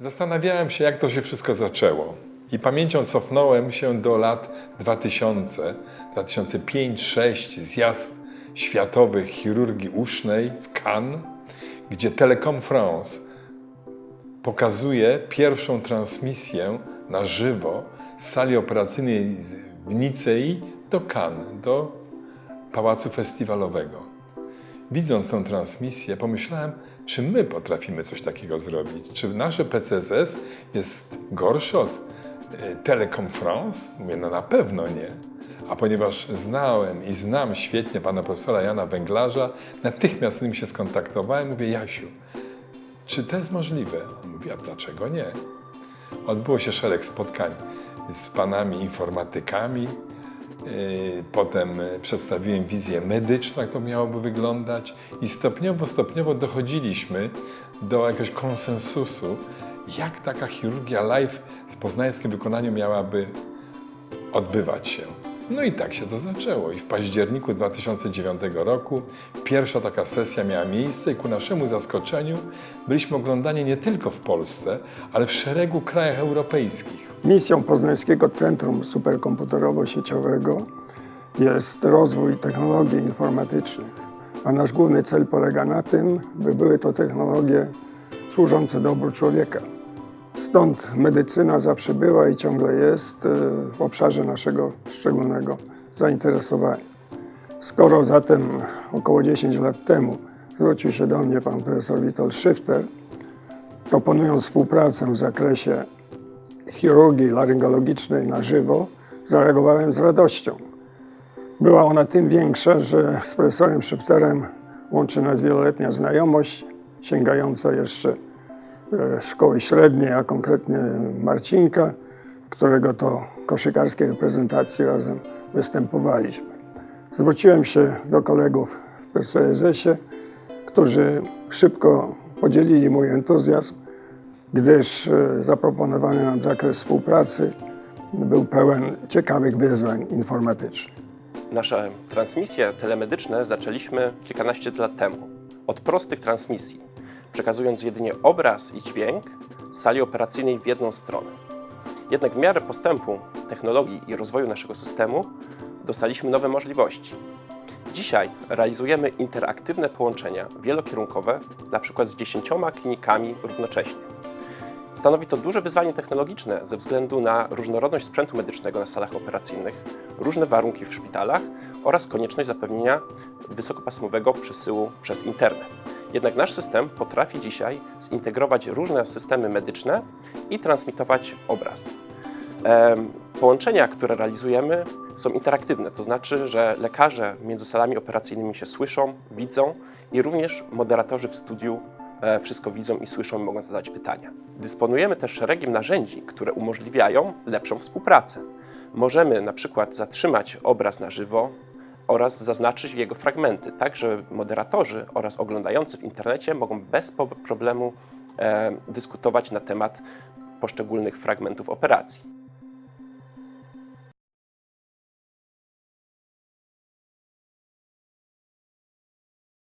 Zastanawiałem się, jak to się wszystko zaczęło. I pamięcią cofnąłem się do lat 2000, 2005-2006, zjazd światowy chirurgii usznej w Cannes, gdzie Telecom France pokazuje pierwszą transmisję na żywo z sali operacyjnej w Nicei do Cannes, do Pałacu Festiwalowego. Widząc tę transmisję, pomyślałem, czy my potrafimy coś takiego zrobić? Czy nasze PCSS jest gorsze od y, Telecom France? Mówię, no na pewno nie. A ponieważ znałem i znam świetnie pana profesora Jana Węglarza, natychmiast z nim się skontaktowałem. Mówię, Jasiu, czy to jest możliwe? On mówi, a dlaczego nie? Odbyło się szereg spotkań z panami informatykami. Yy, Potem yy, przedstawiłem wizję medyczną, jak to miałoby wyglądać, i stopniowo, stopniowo dochodziliśmy do jakiegoś konsensusu, jak taka chirurgia live z poznańskim wykonaniem miałaby odbywać się. No i tak się to zaczęło. I w październiku 2009 roku pierwsza taka sesja miała miejsce i ku naszemu zaskoczeniu byliśmy oglądani nie tylko w Polsce, ale w szeregu krajach europejskich. Misją Poznańskiego Centrum Superkomputerowo-Sieciowego jest rozwój technologii informatycznych, a nasz główny cel polega na tym, by były to technologie służące dobru człowieka. Stąd medycyna zawsze była i ciągle jest e, w obszarze naszego szczególnego zainteresowania. Skoro zatem około 10 lat temu zwrócił się do mnie pan profesor Witold Szyfter, proponując współpracę w zakresie chirurgii laryngologicznej na żywo, zareagowałem z radością. Była ona tym większa, że z profesorem Szyfterem łączy nas wieloletnia znajomość, sięgająca jeszcze szkoły średniej, a konkretnie Marcinka, którego to koszykarskiej reprezentacji razem występowaliśmy. Zwróciłem się do kolegów w PCSS-ie, którzy szybko podzielili mój entuzjazm, gdyż e, zaproponowany nam zakres współpracy był pełen ciekawych wyzwań informatycznych. Nasze transmisje telemedyczne zaczęliśmy kilkanaście lat temu. Od prostych transmisji, przekazując jedynie obraz i dźwięk z sali operacyjnej w jedną stronę. Jednak w miarę postępu technologii i rozwoju naszego systemu dostaliśmy nowe możliwości. Dzisiaj realizujemy interaktywne połączenia wielokierunkowe, przykład z dziesięcioma klinikami równocześnie. Stanowi to duże wyzwanie technologiczne ze względu na różnorodność sprzętu medycznego na salach operacyjnych, różne warunki w szpitalach oraz konieczność zapewnienia wysokopasmowego przesyłu przez internet. Jednak nasz system potrafi dzisiaj zintegrować różne systemy medyczne i transmitować obraz. Połączenia, które realizujemy, są interaktywne, to znaczy, że lekarze między salami operacyjnymi się słyszą, widzą i również moderatorzy w studiu e, wszystko widzą i słyszą i mogą zadać pytania. Dysponujemy też szeregiem narzędzi, które umożliwiają lepszą współpracę. Możemy na przykład zatrzymać obraz na żywo oraz zaznaczyć jego fragmenty, tak że moderatorzy oraz oglądający w internecie mogą bez problemu e, dyskutować na temat poszczególnych fragmentów operacji.